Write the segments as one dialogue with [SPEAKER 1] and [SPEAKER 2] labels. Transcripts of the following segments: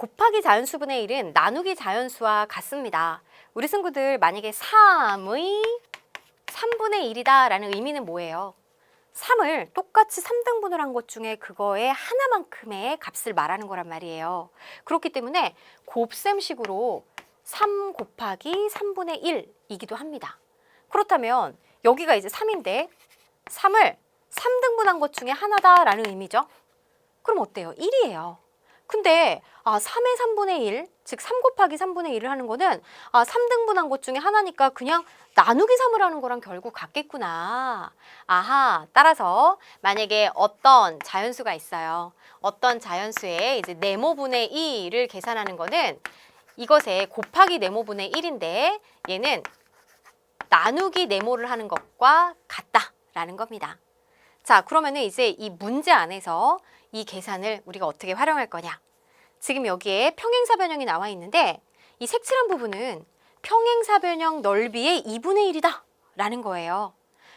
[SPEAKER 1] 곱하기 자연수분의 1은 나누기 자연수와 같습니다. 우리 친구들 만약에 3의 3분의 1이다 라는 의미는 뭐예요? 3을 똑같이 3등분을 한 것 중에 그거의 하나만큼의 값을 말하는 거란 말이에요. 그렇기 때문에 곱셈식으로 3 곱하기 3분의 1이기도 합니다. 그렇다면 여기가 이제 3인데 3을 3등분한 것 중에 하나다라는 의미죠. 그럼 어때요? 1이에요. 근데 아 3의 3분의 1, 즉 3 곱하기 3분의 1을 하는 거는 아 3등분한 것 중에 하나니까 그냥 나누기 3을 하는 거랑 결국 같겠구나. 아하, 따라서 만약에 어떤 자연수가 있어요. 어떤 자연수의 이제 네모분의 2를 계산하는 거는 이것의 곱하기 네모분의 1인데 얘는 나누기 네모를 하는 것과 같다라는 겁니다. 자, 그러면은 이제 이 문제 안에서 이 계산을 우리가 어떻게 활용할 거냐? 지금 여기에 평행사 변형이 나와 있는데 이 색칠한 부분은 평행사 변형 넓이의 2분의 1이다 라는 거예요.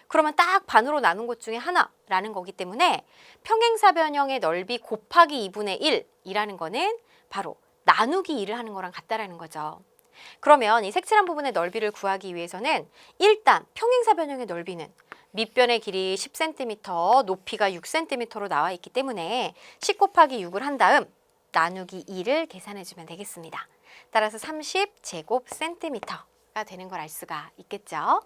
[SPEAKER 1] 그러면 딱 반으로 나눈 것 중에 하나라는 거기 때문에 평행사 변형의 넓이 곱하기 2분의 1이라는 거는 바로 나누기 2를 하는 거랑 같다라는 거죠. 그러면 이 색칠한 부분의 넓이를 구하기 위해서는 일단 평행사 변형의 넓이는 밑변의 길이 10cm, 높이가 6cm로 나와 있기 때문에 10 곱하기 6을 한 다음 나누기 2를 계산해 주면 되겠습니다. 따라서 30 제곱 센티미터가 되는 걸 알 수가 있겠죠.